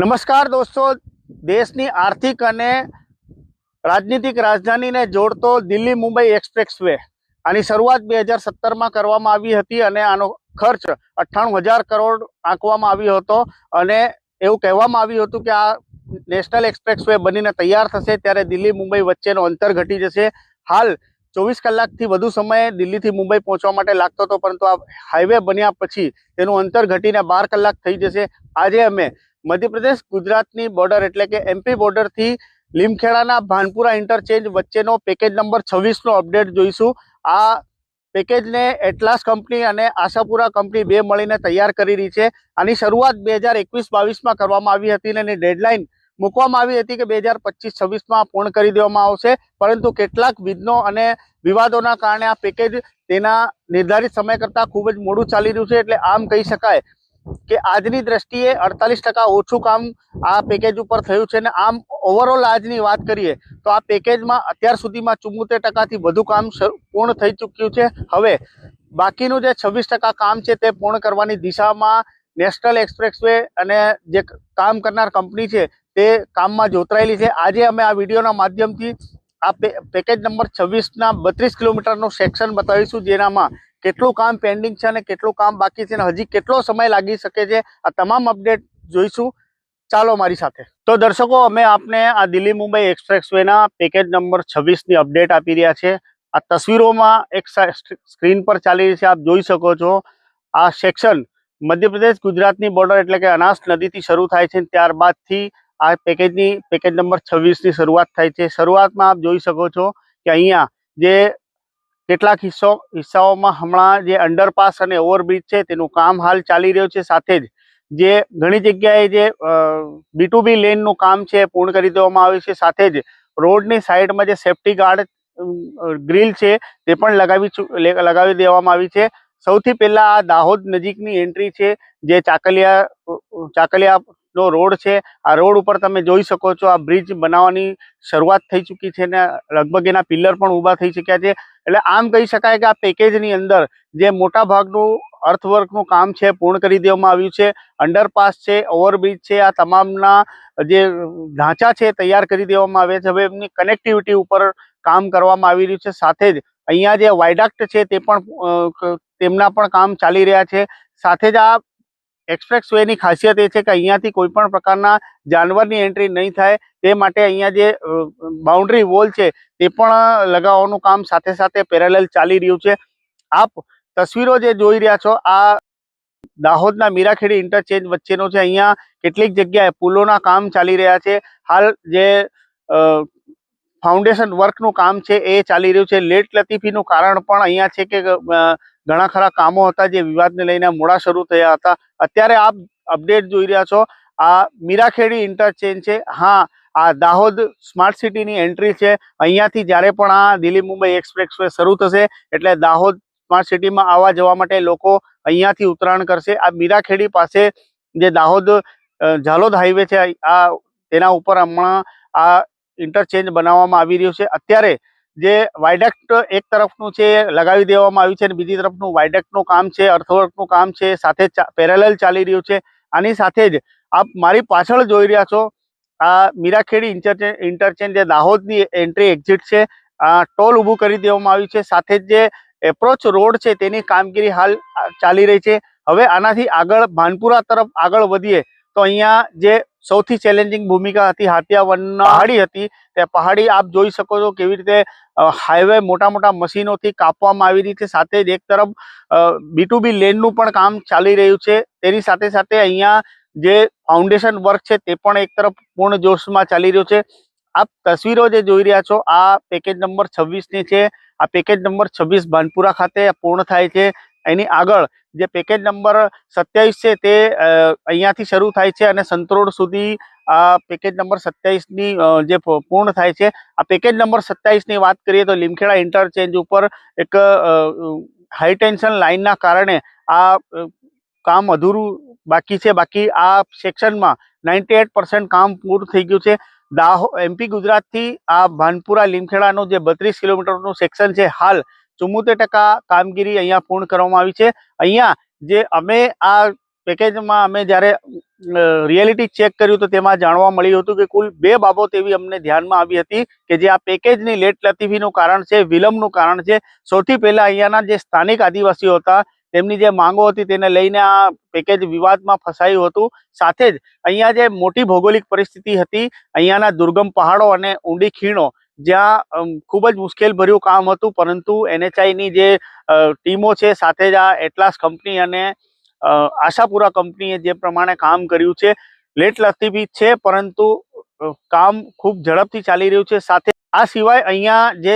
નમસ્કાર દોસ્તો, દેશની આર્થિક અને રાજનીતિક રાજધાનીને જોડતો દિલ્હી મુંબઈ એક્સપ્રેસ વે આની શરૂઆત બે હજાર સત્તરમાં કરવામાં આવી હતી અને આનો ખર્ચ અઠ્ઠાણું હજાર કરોડ આંકવામાં આવ્યો હતો અને એવું કહેવામાં આવ્યું હતું કે આ નેશનલ એક્સપ્રેસ વે બનીને તૈયાર થશે ત્યારે દિલ્હી મુંબઈ વચ્ચેનો અંતર ઘટી જશે. હાલ ચોવીસ કલાકથી વધુ સમય દિલ્હીથી મુંબઈ પહોંચવા માટે લાગતો હતો, પરંતુ આ હાઈવે બન્યા પછી તેનું અંતર ઘટીને બાર કલાક થઈ જશે. આજે અમે મધ્યપ્રદેશ ગુજરાતની બોર્ડર એટલે કે એમપી બોર્ડરથી લીમખેડાના ભાનપુરા ઇન્ટરચેન્જ વચ્ચેનો પેકેજ નંબર છવ્વીસનો અપડેટ જોઈશું. આ પેકેજને એટલાસ કંપની અને આશાપુરા કંપની બે મળીને તૈયાર કરી રહી છે. આની શરૂઆત બે હજાર એકવીસ બાવીસમાં કરવામાં આવી હતી અને એની ડેડલાઇન મૂકવામાં આવી હતી કે બે હજાર પચીસ છવ્વીસમાં પૂર્ણ કરી દેવામાં આવશે. પરંતુ કેટલાક વિઘ્નો અને વિવાદોના કારણે આ પેકેજ તેના નિર્ધારિત સમય કરતાં ખૂબ જ મોડું ચાલી રહ્યું છે. એટલે આમ કહી શકાય કે આજની દ્રષ્ટિએ અડતાલીસ ટકા ઓછું કામ આ પેકેજ ઉપર થયું છે અને આમ ઓવરઓલ આજની વાત કરીએ તો આ પેકેજમાં અત્યાર સુધીમાં ચુમ્મોતેર ટકાથી વધુ કામ પૂર્ણ થઈ ચૂક્યું છે. હવે બાકીનું જે છવ્વીસ ટકા કામ છે તે પૂર્ણ કરવાની દિશામાં નેશનલ એક્સપ્રેસવે અને જે કામ કરનાર કંપની છે તે કામમાં જોતરાયેલી છે. આજે અમે આ વિડીયોના માધ્યમથી આ પેકેજ નંબર છવ્વીસના બત્રીસ કિલોમીટરનું સેક્શન બતાવીશું જેનામાં કેટલું કામ પેન્ડિંગ છે અને કેટલું કામ બાકી છે અને હજી કેટલો સમય લાગી શકે છે, આ તમામ અપડેટ જોઈશું. ચાલો મારી સાથે. તો દર્શકો, અમે આપને આ દિલ્હી મુંબઈ એક્સપ્રેસ વેના પેકેજ નંબર છવ્વીસની અપડેટ આપી રહ્યા છે. આ તસવીરોમાં એક સ્ક્રીન પર ચાલી રહી છે, આપ જોઈ શકો છો. આ સેક્શન મધ્યપ્રદેશ ગુજરાતની બોર્ડર એટલે કે અનાસ નદીથી શરૂ થાય છે ત્યારબાદથી આ પેકેજની પેકેજ નંબર છવ્વીસની શરૂઆત થાય છે. શરૂઆતમાં આપ જોઈ શકો છો કે અહીંયા જે કેટલાક હિસ્સો હિસ્સાઓમાં હમણાં જે અંડરપાસ અને ઓવરબ્રિજ છે, તેનું કામ હાલ ચાલી રહ્યું છે. સાથે જ જે ઘણી જગ્યાએ જે બી ટુ બી લેનનું કામ છે, પૂર્ણ કરી દેવામાં આવ્યું છે. સાથે જ રોડની સાઈડમાં જે સેફટી ગાર્ડ ગ્રીલ છે, તે પણ લગાવી લગાવી દેવામાં આવી છે. સૌથી પહેલાં આ દાહોદ નજીકની એન્ટ્રી છે, જે ચાકલિયા ચાકલિયા નો રોડ છે. આ રોડ ઉપર તમે જોઈ શકો છો આ બ્રિજ બનાવવાની શરૂઆત થઈ ચૂકી છે ને લગભગ એના પિલ્લર પણ ઊભા થઈ ચૂક્યા છે. એટલે આમ કહી શકાય કે આ પેકેજની અંદર જે મોટા ભાગનું અર્થવર્કનું કામ છે, પૂર્ણ કરી દેવામાં આવ્યું છે, અંડરપાસ છે, ઓવરબ્રિજ છે, આ તમામના જે ઢાંચા છે તૈયાર કરી દેવામાં આવ્યા છે. હવે એમની કનેક્ટિવિટી ઉપર કામ કરવામાં આવી રહ્યું છે. સાથે જ અહીંયા જે વાયડાક્ટ છે તે પણ તેમના પણ કામ ચાલી રહ્યા છે. સાથે જ આ એક્સપ્રેસ વેની ખાસિયત એ છે કે અહીંયાથી કોઈ પણ પ્રકારના જાનવરની એન્ટ્રી નહીં થાય. તે માટે અહીંયા જે બાઉન્ડ્રી વોલ છે તે પણ લગાવવાનું કામ સાથે સાથે પેરેલલ ચાલી રહ્યું છે. આપ તસવીરો જે જોઈ રહ્યા છો, આ દાહોદના મીરાખેડી ઇન્ટરચેન્જ વચ્ચેનો છે. અહીંયા કેટલીક જગ્યાએ પુલોના કામ ચાલી રહ્યા છે. હાલ જે ફાઉન્ડેશન વર્કનું કામ છે એ ચાલી રહ્યું છે. લેટ લતીફીનું કારણ પણ અહીંયા છે કે ઘણા ખરા કામો હતા જે વિવાદને લઈને મોડા શરૂ થયા હતા. અત્યારે આપ અપડેટ જોઈ રહ્યા છો. આ મીરાખેડી ઇન્ટરચેન્જ છે. હા, આ દાહોદ સ્માર્ટ સિટીની એન્ટ્રી છે. અહીંયાથી જ્યારે પણ આ દિલ્હી મુંબઈ એક્સપ્રેસ શરૂ થશે, એટલે દાહોદ સ્માર્ટ સિટીમાં આવવા જવા માટે લોકો અહીંયાથી ઉતરાણ કરશે. આ મીરાખેડી પાસે જે દાહોદ ઝાલોદ હાઈવે છે, આ તેના ઉપર હમણાં આ ઇન્ટરચેન્જ બનાવવામાં આવી રહ્યું છે. અત્યારે જે વાયડક્ટ એક તરફનું છે, લગાવી દેવામાં આવ્યું છે અને બીજી તરફનું વાયડક્ટનું કામ છે અર્થવર્કનું કામ છે, સાથે પેરેલલ ચાલી રહ્યું છે. આની સાથે જ આપ મારી પાછળ જોઈ રહ્યા છો, આ મીરાખેડી ઇન્ટરચેન્જ ઇન્ટરચેન્જ જે દાહોદની એન્ટ્રી એક્ઝિટ છે, આ ટોલ ઊભું કરી દેવામાં આવ્યું છે. સાથે જ જે એપ્રોચ રોડ છે, તેની કામગીરી હાલ ચાલી રહી છે. હવે આનાથી આગળ, ભાનપુરા તરફ આગળ વધીએ, તો અહીંયા જે સૌથી ચેલેન્જિંગ ભૂમિકા હતી હાથિયા વનના પહાડી હતી. તે પહાડી આપ જોઈ શકો છો કેવી રીતે હાઈવે મોટા મોટા મશીનોથી કાપવામાં આવી રહી છે. સાથે જ એક તરફ બીટુબી લેનનું પણ કામ ચાલી રહ્યું છે. તેની સાથે સાથે અહીંયા જે ફાઉન્ડેશન વર્ક છે તે પણ એક તરફ પૂર્ણ જોશમાં ચાલી રહ્યું છે. આપ તસવીરો જે જોઈ રહ્યા છો, આ પેકેજ નંબર છવ્વીસની છે. આ પેકેજ નંબર છવ્વીસ બાનપુરા ખાતે પૂર્ણ થાય છે. એની આગળ જે પેકેજ નંબર સત્યાવીસ છે તે અહીંયાથી શરૂ થાય છે અને સંતરોડ સુધી આ પેકેજ નંબર સત્યાવીસની જે પૂર્ણ થાય છે. આ પેકેજ નંબર સત્યાવીસની વાત કરીએ તો લીમખેડા ઇન્ટરચેન્જ ઉપર એક હાઈ ટેન્શન લાઇનના કારણે આ કામ અધૂરું બાકી છે. બાકી આ સેક્શનમાં નાઇન્ટી કામ પૂરું થઈ ગયું છે. દાહો એમપી ગુજરાતથી આ ભાનપુરા લીમખેડાનું જે બત્રીસ કિલોમીટરનું સેક્શન છે, હાલ ચુમ્મોતેર ટકા કામગીરી અહીંયા પૂર્ણ કરવામાં આવી છે. અહીંયા જે અમે આ પેકેજમાં અમે જ્યારે રિયાલિટી ચેક કર્યું તો તેમાં જાણવા મળ્યું હતું કે કુલ બે બાબત એવી અમને ધ્યાનમાં આવી હતી કે જે આ પેકેજની લેટ લતીફીનું કારણ છે, વિલંબનું કારણ છે. સૌથી પહેલાં અહીંયાના જે સ્થાનિક આદિવાસીઓ હતા, તેમની જે માંગો હતી તેને લઈને આ પેકેજ વિવાદમાં ફસાયું હતું. સાથે જ અહીંયા જે મોટી ભૌગોલિક પરિસ્થિતિ હતી, અહીંયાના દુર્ગમ પહાડો અને ઊંડી ખીણો જ્યાં ખૂબ જ મુશ્કેલ ભર્યું કામ હતું, પરંતુ એનએચઆઈની જે ટીમો છે, સાથે જ આ એટલાસ કંપની અને આશાપુરા કંપનીએ જે પ્રમાણે કામ કર્યું છે, લેટ લતીફી છે, પરંતુ કામ ખૂબ ઝડપથી ચાલી રહ્યું છે. સાથે, આ સિવાય અહીંયા જે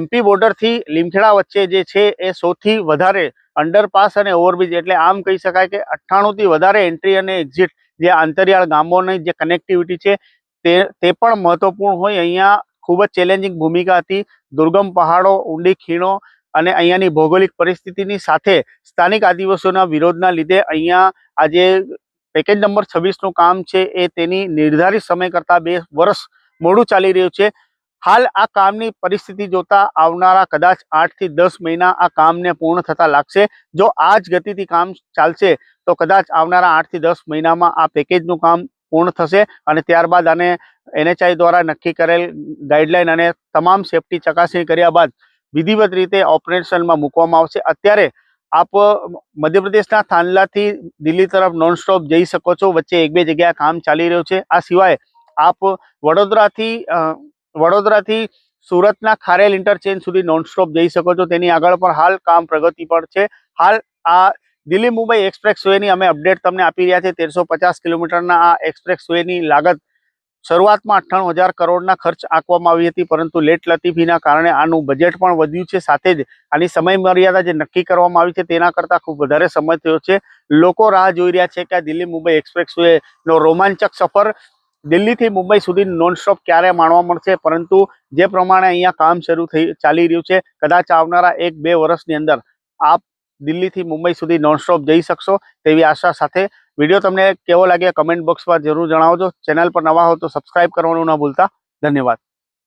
એમપી બોર્ડરથી લીમખેડા વચ્ચે જે છે, એ સૌથી વધારે અંડરપાસ અને ઓવરબ્રિજ, એટલે આમ કહી શકાય કે અઠ્ઠાણુંથી વધારે એન્ટ્રી અને એક્ઝિટ જે આંતરિયાળ ગામોની જે કનેક્ટિવિટી છે તે તે પણ મહત્વપૂર્ણ હોય. અહીંયા ખૂબ જ ચેલેન્જિંગ ભૂમિકા હતી. દુર્ગમ પહાડો, ઊંડી ખીણો અને અહીંયાની ભૌગોલિક પરિસ્થિતિની સાથે સ્થાનિક આદિવાસીઓના વિરોધના લીધે અહીંયા આજે પેકેજ નંબર છવ્વીસનું કામ છે એ તેની નિર્ધારિત સમય કરતાં બે વર્ષ મોડું ચાલી રહ્યું છે. હાલ આ કામની પરિસ્થિતિ જોતા આવનારા કદાચ આઠથી દસ મહિના આ કામને પૂર્ણ થતા લાગશે. જો આ જ ગતિથી કામ ચાલશે, તો કદાચ આવનારા આઠથી દસ મહિનામાં આ પેકેજનું કામ પૂર્ણ થશે અને ત્યારબાદ આને એનએચઆઈ દ્વારા નક્કી કરેલ ગાઈડલાઈન અને તમામ સેફટી ચકાસણી કર્યા બાદ વિધિવત રીતે ઓપરેશનમાં મૂકવામાં આવશે. અત્યારે આપ મધ્યપ્રદેશના થાનલાથી દિલ્હી તરફ નોનસ્ટોપ જઈ શકો છો. વચ્ચે એક બે જગ્યાએ કામ ચાલી રહ્યું છે. આ સિવાય આપ વડોદરાથી વડોદરાથી સુરતના ખારેલ ઇન્ટરચેન્જ સુધી નોનસ્ટોપ જઈ શકો છો. તેની આગળ પણ હાલ કામ પ્રગતિ પર છે. હાલ આ દિલ્હી મુંબઈ એક્સપ્રેસ વેની અમે અપડેટ તમને આપી રહ્યા છે તેરસો પચાસ કિલોમીટરના આ એક્સપ્રેસ વેની લાગત શરૂઆતમાં અઠ્ઠાણું હજાર કરોડના ખર્ચ આંકવામાં આવી હતી, પરંતુ લેટ લતીફીના કારણે આનું બજેટ પણ વધ્યું છે. સાથે જ આની સમય મર્યાદા જે નક્કી કરવામાં આવી છે તેના કરતાં ખૂબ વધારે સમય થયો છે. લોકો રાહ જોઈ રહ્યા છે કે દિલ્હી મુંબઈ એક્સપ્રેસ નો રોમાંચક સફર દિલ્હીથી મુંબઈ સુધી નોનસ્ટોપ ક્યારે માણવા મળશે? પરંતુ જે પ્રમાણે અહીંયા કામ શરૂ થઈ ચાલી રહ્યું છે, કદાચ આવનારા એક બે વર્ષની અંદર આપ દિલ્હીથી મુંબઈ સુધી નોનસ્ટોપ જઈ શકશો તેવી આશા સાથે વીડિયો તમને કેવો લાગે કમેન્ટ બોક્સમાં જરૂર જણાવજો. ચેનલ પર નવા હો તો સબસ્ક્રાઇબ કરવાનું ન ભૂલતા. ધન્યવાદ.